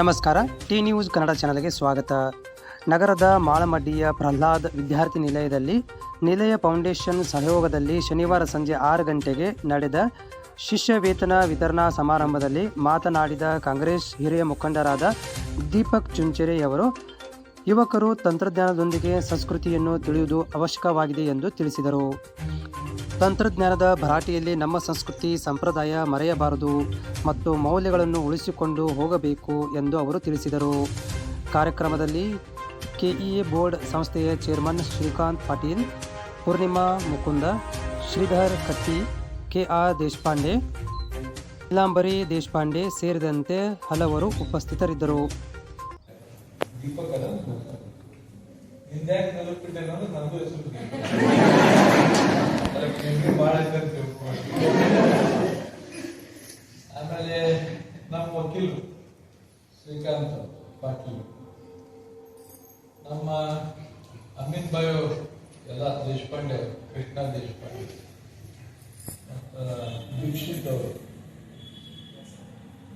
ನಮಸ್ಕಾರ. T news Kannada ಚಾನಲ್ಗೆ ಸ್ವಾಗತ. ನಗರದ ಮಾಳಮಡ್ಡಿಯ ಪ್ರಹ್ಲಾದ್ ವಿದ್ಯಾರ್ಥಿ ನಿಲಯದಲ್ಲಿ ನಿಲಯ ಫೌಂಡೇಶನ್ ಸಹಯೋಗದಲ್ಲಿ ಶನಿವಾರ ಸಂಜೆ ಆರು ಗಂಟೆಗೆ ನಡೆದ ಶಿಷ್ಯ ವೇತನ ವಿತರಣಾ ಸಮಾರಂಭದಲ್ಲಿ ಮಾತನಾಡಿದ ಕಾಂಗ್ರೆಸ್ ಹಿರಿಯ ಮುಖಂಡರಾದ ದೀಪಕ್ ಚುಂಚೆರೆಯವರು ಯುವಕರು ತಂತ್ರಜ್ಞಾನದೊಂದಿಗೆ ಸಂಸ್ಕೃತಿಯನ್ನು ತಿಳಿಯುವುದು ಅವಶ್ಯಕವಾಗಿದೆ ಎಂದು ತಿಳಿಸಿದರು. ತಂತ್ರಜ್ಞಾನದ ಭರಾಟೆಯಲ್ಲಿ ನಮ್ಮ ಸಂಸ್ಕೃತಿ, ಸಂಪ್ರದಾಯ ಮರೆಯಬಾರದು ಮತ್ತು ಮೌಲ್ಯಗಳನ್ನು ಉಳಿಸಿಕೊಂಡು ಹೋಗಬೇಕು ಎಂದು ಅವರು ತಿಳಿಸಿದರು. ಕಾರ್ಯಕ್ರಮದಲ್ಲಿ ಕೆಇಎ ಬೋರ್ಡ್ ಸಂಸ್ಥೆಯ ಚೇರ್ಮನ್ ಶ್ರೀಕಾಂತ್ ಪಾಟೀಲ್, ಪೂರ್ಣಿಮಾ ಮುಕುಂದ, ಶ್ರೀಧರ್ ಕಟ್ಟಿ, ಕೆಆರ್ ದೇಶಪಾಂಡೆ, ನೀಲಾಂಬರಿ ದೇಶಪಾಂಡೆ ಸೇರಿದಂತೆ ಹಲವರು ಉಪಸ್ಥಿತರಿದ್ದರು. ದೀಪಕ್ ಅದ ಹಿಂದ್ಯಾಕ್ ನೆನಪಿಟ್ಟೆ ಅನ್ನೋದು ನಂದು ಹೆಸರು. ಅದಕ್ಕೆ ನಿಮ್ಗೆ ಭಾಳ ಹೆಸರು ತಿಳ್ಕೊಂಡು ಆಮೇಲೆ ನಮ್ಮ ವಕೀಲರು ಶ್ರೀಕಾಂತ್ ಪಾಟೀಲ್. ನಮ್ಮ ಅಮಿತ್ ಭಾಯ್ ಅವರು, ಎಲ್ಲ ದೇಶಪಾಂಡೆ ಅವರು, ಕೃಷ್ಣ ದೇಶಪಾಂಡೆ. ಮತ್ತು ದೀಕ್ಷಿತ್ ಅವರು.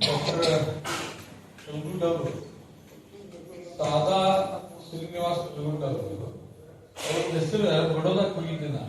ಡಾಕ್ಟರ್ ಶಂಕುಟ್ ಅವರು. ಸಾದಾ ಶ್ರೀನಿವಾಸ್ ಅವರು ಅವ್ರ ಹೆಸರು ಬಡೋದ ಹೋಗಿದ್ದೆ ನಾ